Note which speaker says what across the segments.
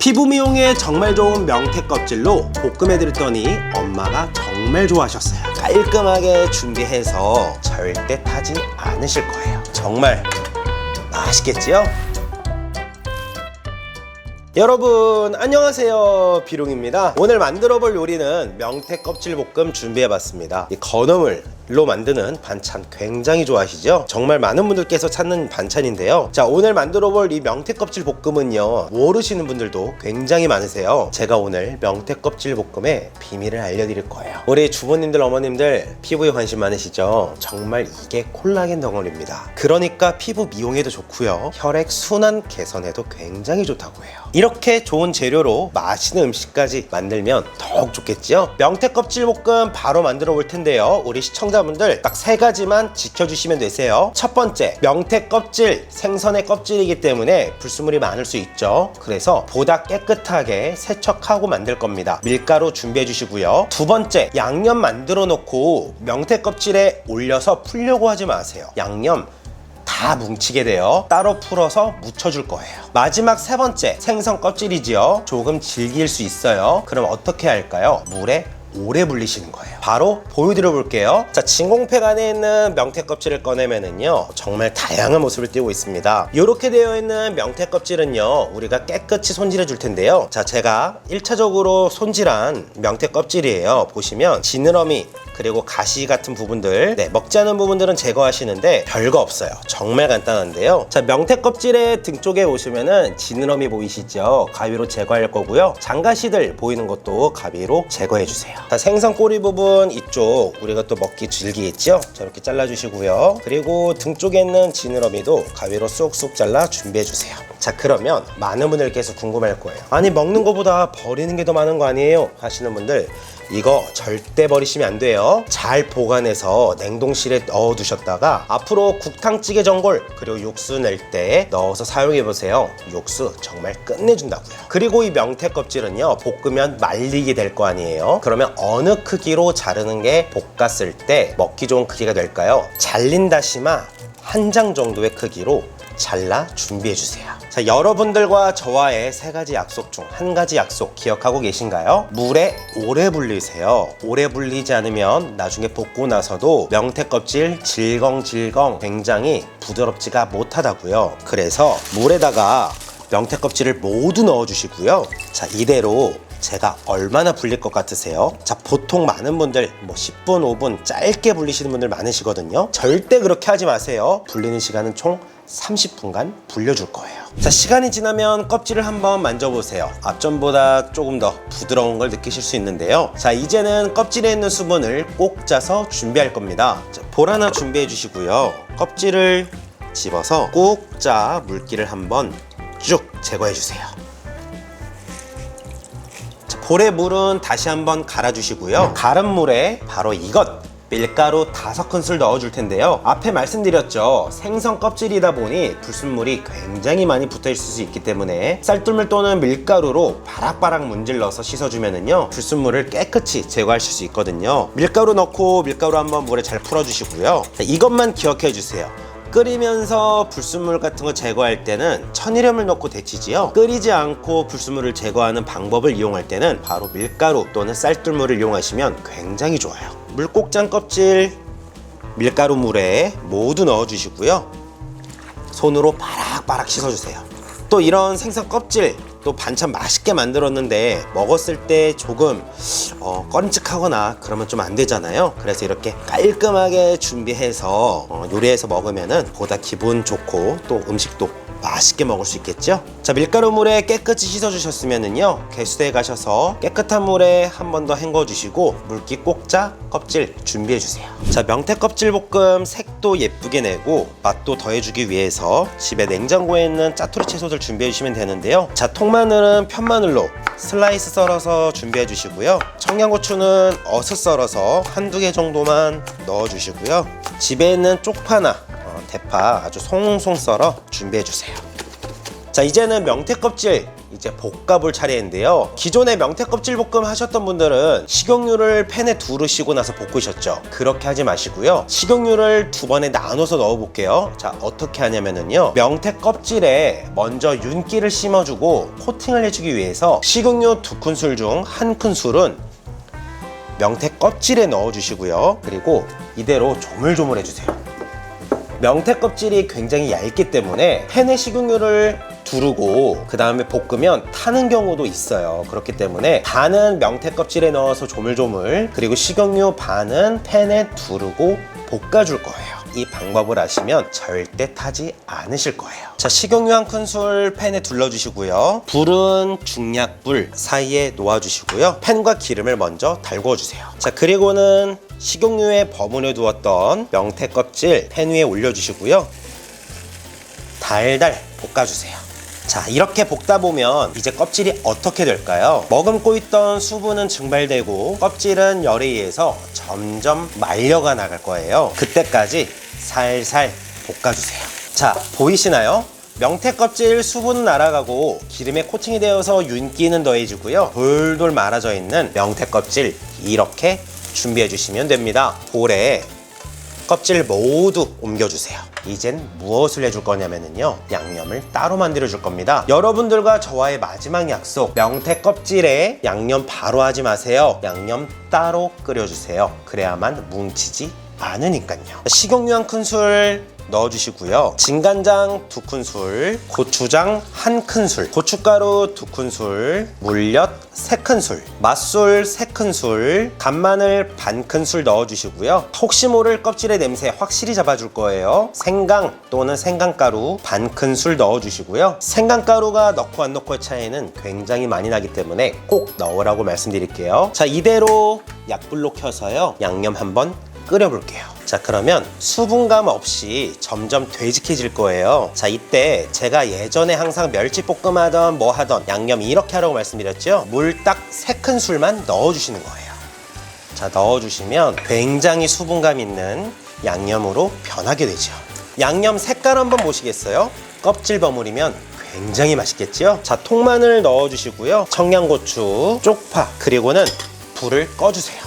Speaker 1: 피부 미용에 정말 좋은 명태 껍질로 볶음해드렸더니 엄마가 정말 좋아하셨어요. 깔끔하게 준비해서 절대 타지 않으실 거예요. 정말 맛있겠지요? 여러분 안녕하세요 비룡입니다 오늘 만들어 볼 요리는 명태 껍질 볶음 준비해 봤습니다 이 건어물 로 만드는 반찬 굉장히 좋아하시죠? 정말 많은 분들께서 찾는 반찬인데요. 자 오늘 만들어 볼 이 명태 껍질 볶음은요 모르시는 분들도 굉장히 많으세요. 제가 오늘 명태 껍질 볶음의 비밀을 알려드릴 거예요. 우리 주부님들 어머님들 피부에 관심 많으시죠? 정말 이게 콜라겐 덩어리입니다. 그러니까 피부 미용에도 좋고요 혈액 순환 개선에도 굉장히 좋다고 해요. 이렇게 좋은 재료로 맛있는 음식까지 만들면 더욱 좋겠지요? 명태 껍질 볶음 바로 만들어 볼 텐데요. 우리 시청자 분들 딱 세 가지만 지켜주시면 되세요 첫 번째 명태 껍질 생선의 껍질이기 때문에 불순물이 많을 수 있죠 그래서 보다 깨끗하게 세척하고 만들 겁니다 밀가루 준비해 주시고요 두 번째 양념 만들어 놓고 명태 껍질에 올려서 풀려고 하지 마세요 양념 다 뭉치게 돼요. 따로 풀어서 묻혀줄 거예요. 마지막 세 번째, 생선 껍질이지요. 조금 질길 수 있어요. 그럼 어떻게 할까요? 물에 오래 불리시는 거예요. 바로 보여드려 볼게요. 자, 진공팩 안에 있는 명태 껍질을 꺼내면은요, 정말 다양한 모습을 띄고 있습니다. 이렇게 되어 있는 명태 껍질은요, 우리가 깨끗이 손질해 줄 텐데요. 자, 제가 1차적으로 손질한 명태 껍질이에요. 보시면 지느러미, 그리고 가시 같은 부분들. 네, 먹지 않은 부분들은 제거하시는데 별거 없어요. 정말 간단한데요. 자 명태 껍질의 등 쪽에 보시면은 지느러미 보이시죠? 가위로 제거할 거고요. 장가시들 보이는 것도 가위로 제거해 주세요. 자 생선 꼬리 부분 이쪽 우리가 또 먹기 즐기겠죠? 저렇게 잘라 주시고요. 그리고 등 쪽에 있는 지느러미도 가위로 쑥쑥 잘라 준비해 주세요 자 그러면 많은 분들께서 궁금할 거예요 아니 먹는 것보다 버리는 게 더 많은 거 아니에요 하시는 분들 이거 절대 버리시면 안 돼요. 잘 보관해서 냉동실에 넣어 두셨다가 앞으로 국탕찌개 전골 그리고 육수 낼 때 넣어서 사용해 보세요. 육수 정말 끝내준다고요. 그리고 이 명태 껍질은요 볶으면 말리게 될 거 아니에요. 그러면 어느 크기로 자르는 게 볶았을 때 먹기 좋은 크기가 될까요? 잘린 다시마 한 장 정도의 크기로 잘라 준비해 주세요. 자, 여러분들과 저와의 세 가지 약속 중 한 가지 약속 기억하고 계신가요? 물에 오래 불리세요. 오래 불리지 않으면 나중에 볶고 나서도 명태 껍질 질겅질겅 굉장히 부드럽지가 못하다고요. 그래서 물에다가 명태 껍질을 모두 넣어 주시고요. 자, 이대로 제가 얼마나 불릴 것 같으세요? 자, 보통 많은 분들 뭐 10분, 5분 짧게 불리시는 분들 많으시거든요. 절대 그렇게 하지 마세요. 불리는 시간은 총 30분간 불려줄 거예요. 자, 시간이 지나면 껍질을 한번 만져보세요. 앞전보다 조금 더 부드러운 걸 느끼실 수 있는데요. 자, 이제는 껍질에 있는 수분을 꼭 짜서 준비할 겁니다. 자, 볼 하나 준비해 주시고요. 껍질을 집어서 꼭 짜 물기를 한번 쭉 제거해 주세요. 자, 볼에 물은 다시 한번 갈아주시고요. 갈은 물에 바로 이것 밀가루 다섯 큰술 넣어줄 텐데요. 앞에 말씀드렸죠. 생선 껍질이다 보니 불순물이 굉장히 많이 붙어 있을 수 있기 때문에 쌀뜨물 또는 밀가루로 바락바락 문질러서 씻어주면은요 불순물을 깨끗이 제거하실 수 있거든요. 밀가루 넣고 밀가루 한번 물에 잘 풀어주시고요. 자, 이것만 기억해 주세요. 끓이면서 불순물 같은 거 제거할 때는 천일염을 넣고 데치지요. 끓이지 않고 불순물을 제거하는 방법을 이용할 때는 바로 밀가루 또는 쌀뜨물을 이용하시면 굉장히 좋아요. 물고장 껍질 밀가루 물에 모두 넣어 주시고요. 손으로 바락바락 씻어주세요. 또 이런 생선 껍질 또 반찬 맛있게 만들었는데 먹었을 때 조금 어, 꺼림칙하거나 그러면 좀 안 되잖아요. 그래서 이렇게 깔끔하게 준비해서 어, 요리해서 먹으면은 보다 기분 좋고 또 음식도 맛있게 먹을 수 있겠죠? 자 밀가루 물에 깨끗이 씻어주셨으면은요 개수대에 가셔서 깨끗한 물에 한 번 더 헹궈 주시고 물기 꼭짜 껍질 준비해 주세요. 자 명태 껍질 볶음 색도 예쁘게 내고 맛도 더해주기 위해서 집에 냉장고에 있는 짜투리 채소들 준비해 주시면 되는데요. 자 통마늘은 편마늘로 슬라이스 썰어서 준비해 주시고요. 청양고추는 어슷 썰어서 한두 개 정도만 넣어 주시고요. 집에 있는 쪽파나 어, 대파 아주 송송 썰어 준비해 주세요. 자 이제는 명태 껍질 이제 볶아볼 차례인데요. 기존에 명태 껍질 볶음 하셨던 분들은 식용유를 팬에 두르시고 나서 볶으셨죠. 그렇게 하지 마시고요. 식용유를 두 번에 나눠서 넣어 볼게요. 자, 어떻게 하냐면은요. 명태 껍질에 먼저 윤기를 심어주고 코팅을 해주기 위해서 식용유 두 큰술 중 한 큰술은 명태 껍질에 넣어주시고요. 그리고 이대로 조물조물 해주세요. 명태 껍질이 굉장히 얇기 때문에 팬에 식용유를 두르고 그 다음에 볶으면 타는 경우도 있어요. 그렇기 때문에 반은 명태 껍질에 넣어서 조물조물 그리고 식용유 반은 팬에 두르고 볶아줄 거예요. 이 방법을 아시면 절대 타지 않으실 거예요. 자, 식용유 한 큰술 팬에 둘러주시고요. 불은 중약불 사이에 놓아주시고요. 팬과 기름을 먼저 달궈주세요. 자, 그리고는 식용유에 버무려 두었던 명태 껍질 팬 위에 올려주시고요. 달달 볶아주세요. 자, 이렇게 볶다 보면 이제 껍질이 어떻게 될까요? 머금고 있던 수분은 증발되고 껍질은 열에 의해서 점점 말려가 나갈 거예요. 그때까지 살살 볶아주세요. 자, 보이시나요? 명태 껍질 수분은 날아가고 기름에 코팅이 되어서 윤기는 더해지고요. 돌돌 말아져 있는 명태 껍질 이렇게 준비해 주시면 됩니다. 볼에 껍질 모두 옮겨주세요. 이젠 무엇을 해줄 거냐면요. 양념을 따로 만들어 줄 겁니다. 여러분들과 저와의 마지막 약속. 명태 껍질에 양념 바로 하지 마세요. 양념 따로 끓여주세요. 그래야만 뭉치지 않으니까요. 식용유 한 큰술 넣어주시고요. 진간장 두 큰술, 고추장 한 큰술, 고춧가루 두 큰술, 물엿 세 큰술, 맛술 세 큰술, 간마늘 반 큰술 넣어주시고요. 혹시 모를 껍질의 냄새 확실히 잡아줄 거예요. 생강 또는 생강가루 반 큰술 넣어주시고요. 생강가루가 넣고 안 넣고의 차이는 굉장히 많이 나기 때문에 꼭 넣으라고 말씀드릴게요. 자 이대로 약불로 켜서요. 양념 한번 끓여볼게요. 자 그러면 수분감 없이 점점 되직해질 거예요 자 이때 제가 예전에 항상 멸치볶음 하던 뭐 하던 양념 이렇게 하라고 말씀드렸죠 물 딱 세 큰술만 넣어주시는 거예요 자 넣어주시면 굉장히 수분감 있는 양념으로 변하게 되죠 양념 색깔 한번 보시겠어요? 껍질 버무리면 굉장히 맛있겠죠? 자 통마늘 넣어주시고요 청양고추 쪽파 그리고는 불을 꺼주세요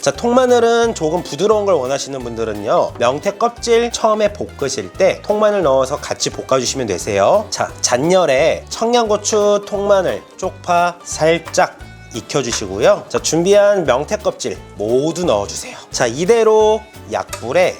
Speaker 1: 자, 통마늘은 조금 부드러운 걸 원하시는 분들은요. 명태 껍질 처음에 볶으실 때 통마늘 넣어서 같이 볶아주시면 되세요. 자, 잔열에 청양고추, 통마늘, 쪽파 살짝 익혀주시고요. 자, 준비한 명태 껍질 모두 넣어주세요. 자, 이대로 약불에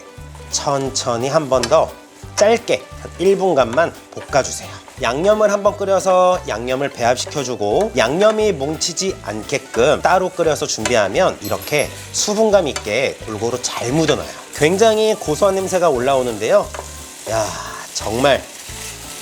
Speaker 1: 천천히 한 번 더 짧게 한 1분간만 볶아주세요. 양념을 한번 끓여서 양념을 배합시켜주고 양념이 뭉치지 않게끔 따로 끓여서 준비하면 이렇게 수분감 있게 골고루 잘 묻어나요. 굉장히 고소한 냄새가 올라오는데요. 야 정말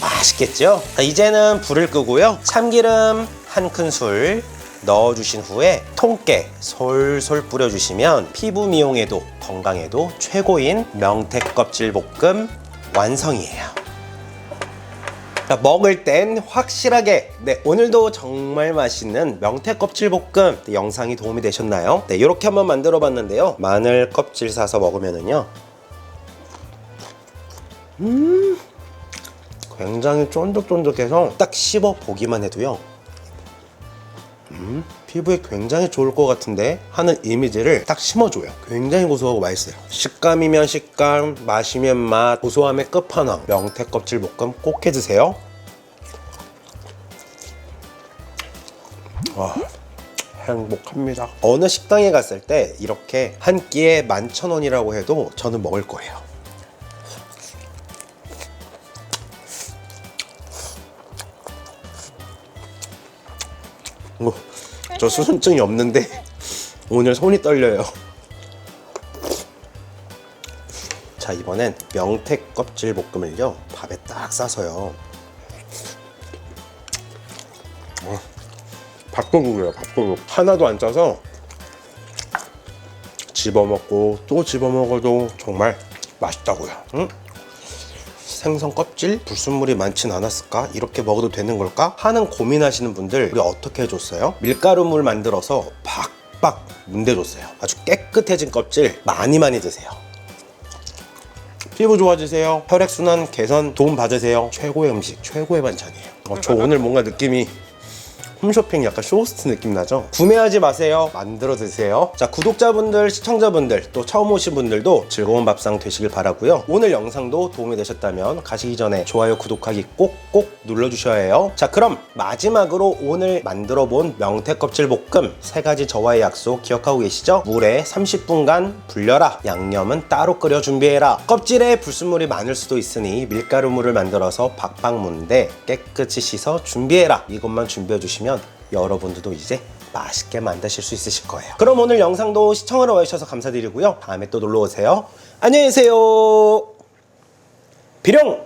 Speaker 1: 맛있겠죠? 자, 이제는 불을 끄고요. 참기름 한 큰술 넣어주신 후에 통깨 솔솔 뿌려주시면 피부 미용에도 건강에도 최고인 명태 껍질 볶음 완성이에요. 자, 먹을 땐 확실하게. 네 오늘도 정말 맛있는 명태 껍질 볶음. 네, 영상이 도움이 되셨나요? 네 이렇게 한번 만들어 봤는데요. 마늘 껍질 사서 먹으면은요. 음 굉장히 쫀득쫀득해서 딱 씹어 보기만 해도요 음, 피부에 굉장히 좋을 것 같은데 하는 이미지를 딱 심어줘요. 굉장히 고소하고 맛있어요. 식감이면 식감, 맛이면 맛, 고소함의 끝판왕. 명태 껍질 볶음 꼭 해드세요. 와, 행복합니다. 어느 식당에 갔을 때 이렇게 한 끼에 11,000원이라고 해도 저는 먹을 거예요. 어, 저 수선증이 없는데 오늘 손이 떨려요. 자 이번엔 명태 껍질 볶음을요 밥에 딱 싸서요. 어, 밥도둑이에요 밥도둑 하나도 안 짜서 집어먹고 또 집어먹어도 정말 맛있다고요. 응? 생선 껍질 불순물이 많진 않았을까? 이렇게 먹어도 되는 걸까? 하는 고민하시는 분들 우리 어떻게 해줬어요? 밀가루물 만들어서 박박 문대줬어요. 아주 깨끗해진 껍질 많이 많이 드세요. 피부 좋아지세요. 혈액순환 개선 도움 받으세요. 최고의 음식, 최고의 반찬이에요. 어, 저 오늘 뭔가 느낌이 홈쇼핑 약간 쇼호스트 느낌 나죠? 구매하지 마세요. 만들어 드세요. 자, 구독자분들, 시청자분들, 또 처음 오신 분들도 즐거운 밥상 되시길 바라고요. 오늘 영상도 도움이 되셨다면 가시기 전에 좋아요, 구독하기 꼭꼭 눌러주셔야 해요. 자, 그럼 마지막으로 오늘 만들어 본 명태 껍질 볶음 세 가지 저와의 약속 기억하고 계시죠? 물에 30분간 불려라. 양념은 따로 끓여 준비해라. 껍질에 불순물이 많을 수도 있으니 밀가루물을 만들어서 박박 문대 깨끗이 씻어 준비해라. 이것만 준비해 주시면 여러분들도 이제 맛있게 만드실 수 있으실 거예요. 그럼 오늘 영상도 시청하러 와주셔서 감사드리고요. 다음에 또 놀러 오세요. 안녕히 계세요. 비룡!